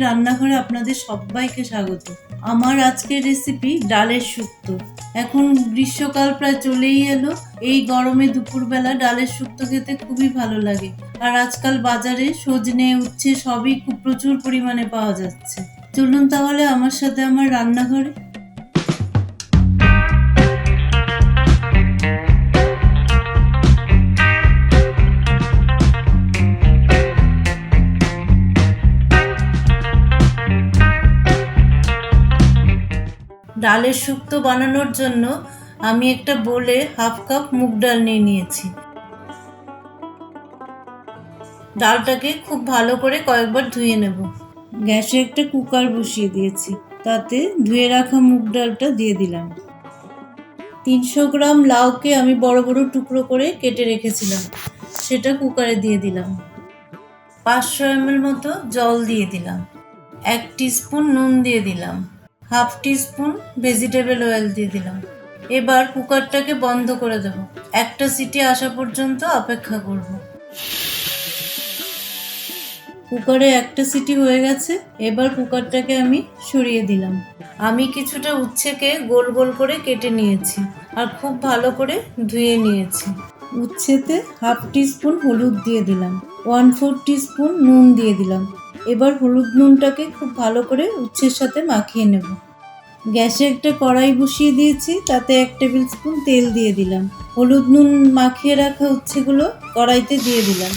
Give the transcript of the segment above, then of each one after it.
রান্নাঘরে আপনাদের সবাইকে স্বাগত। আমার আজকের রেসিপি ডালের শুক্তো এখন গ্রীষ্মকাল প্রায় চলেই এলো। এই গরমে দুপুরবেলা ডালের শুক্তো খেতে খুবই ভালো লাগে। আর আজকাল বাজারে সজনে, উচ্ছে সবই খুব প্রচুর পরিমাণে পাওয়া যাচ্ছে। চলুন তাহলে আমার সাথে আমার রান্নাঘরে ডালের শুক্তো বানানোর জন্য আমি একটা বোলে হাফ কাপ মুগ ডাল নিয়ে নিয়েছি। ডালটাকে খুব ভালো করে কয়েকবার ধুয়ে নেব। গ্যাসে একটা কুকার বসিয়ে দিয়েছি। তাতে ধুয়ে রাখা মুগ ডালটা দিয়ে দিলাম। তিনশো গ্রাম লাউকে আমি বড় বড় টুকরো করে কেটে রেখেছিলাম। সেটা কুকারে দিয়ে দিলাম। পাঁচশো এমএল মতো জল দিয়ে দিলাম। এক স্পুন নুন দিয়ে দিলাম। হাফ স্পুন ভেজিটেবল অয়েল দিয়ে দিলাম। এবার কুকারটাকে বন্ধ করে দেব। একটা সিটি আসা পর্যন্ত অপেক্ষা করব। কুকারে একটা সিটি হয়ে গেছে, এবার কুকারটাকে আমি সরিয়ে দিলাম। আমি কিছুটা উচ্ছেকে গোল গোল করে কেটে নিয়েছি আর খুব ভালো করে ধুয়ে নিয়েছি। উচ্ছেতে হাফ স্পুন হলুদ দিয়ে দিলাম। ওয়ান ফোর স্পুন নুন দিয়ে দিলাম। এবার হলুদ নুনটাকে খুব ভালো করে উচ্ছের সাথে মাখিয়ে নেব। গ্যাসে একটা কড়াই বসিয়ে দিয়েছি, তাতে এক টেবিল স্পুন তেল দিয়ে দিলাম। হলুদ নুন মাখিয়ে রাখা উচ্ছেগুলো কড়াইতে দিয়ে দিলাম।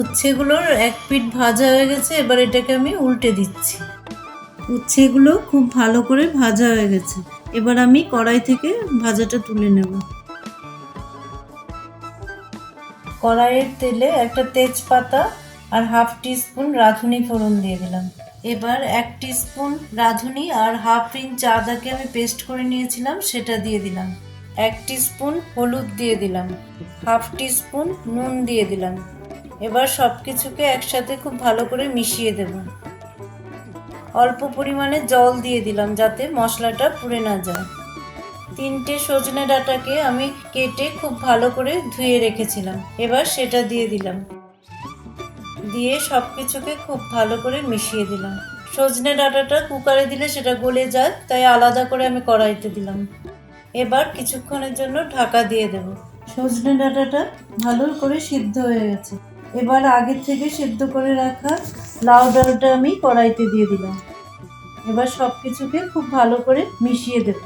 উচ্ছেগুলোর এক পিঠ ভাজা হয়ে গেছে, এবার এটাকে আমি উল্টে দিচ্ছি। উচ্ছেগুলো খুব ভালো করে ভাজা হয়ে গেছে। এবার আমি কড়াই থেকে ভাজাটা তুলে নেব। কড়াইয়ের তেলে একটা তেজপাতা আর হাফ স্পুন রাঁধুনি ফোড়ন দিয়ে দিলাম। এবার এক স্পুন রাঁধুনি আর হাফ ইঞ্চ আদাকে আমি পেস্ট করে নিয়েছিলাম, সেটা দিয়ে দিলাম। এক স্পুন হলুদ দিয়ে দিলাম। হাফ স্পুন নুন দিয়ে দিলাম। এবার সব কিছুকে একসাথে খুব ভালো করে মিশিয়ে দেব। অল্প পরিমাণে জল দিয়ে দিলাম যাতে মশলাটা পুড়ে না যায়। তিনটে সজনে ডাটাকে আমি কেটে খুব ভালো করে ধুয়ে রেখেছিলাম। এবার সেটা দিয়ে দিলাম। দিয়ে সব কিছুকে খুব ভালো করে মিশিয়ে দিলাম। সজনে ডাঁটাটা কুকারে দিলে সেটা গলে যায়, তাই আলাদা করে আমি কড়াইতে দিলাম। এবার কিছুক্ষণের জন্য ঢাকা দিয়ে দেব। সজনে ডাঁটাটা ভালো করে সিদ্ধ হয়ে গেছে। এবার আগে থেকে সিদ্ধ করে রাখা লাউ ডালটা আমি কড়াইতে দিয়ে দিলাম। এবার সব কিছুকে খুব ভালো করে মিশিয়ে দেব।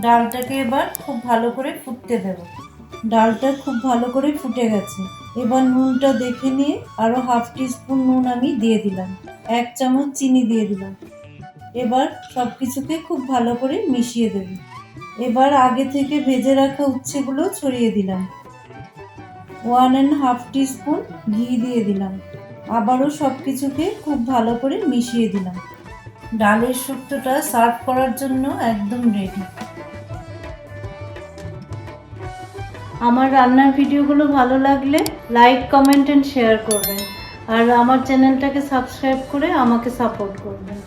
ডালটাকে এবার খুব ভালো করে ফুটতে দেব। ডালটা খুব ভালো করে ফুটে গেছে। এবার নুনটা দেখে নিয়ে আরও হাফ স্পুন নুন আমি দিয়ে দিলাম। এক চামচ চিনি দিয়ে দিলাম। এবার সব কিছুকে খুব ভালো করে মিশিয়ে দেব। এবার আগে থেকে ভেজে রাখা উচ্ছেগুলো ছড়িয়ে দিলাম। ওয়ান অ্যান্ড হাফ স্পুন ঘি দিয়ে দিলাম। আবারও সব কিছুকে খুব ভালো করে মিশিয়ে দিলাম। ডালের শুক্তোটা সার্ভ করার জন্য একদম রেডি আমার রান্নার ভিডিওগুলো ভালো লাগলে লাইক কমেন্ট অ্যান্ড শেয়ার করবেন। আর আমার চ্যানেলটাকে সাবস্ক্রাইব করে আমাকে সাপোর্ট করবেন।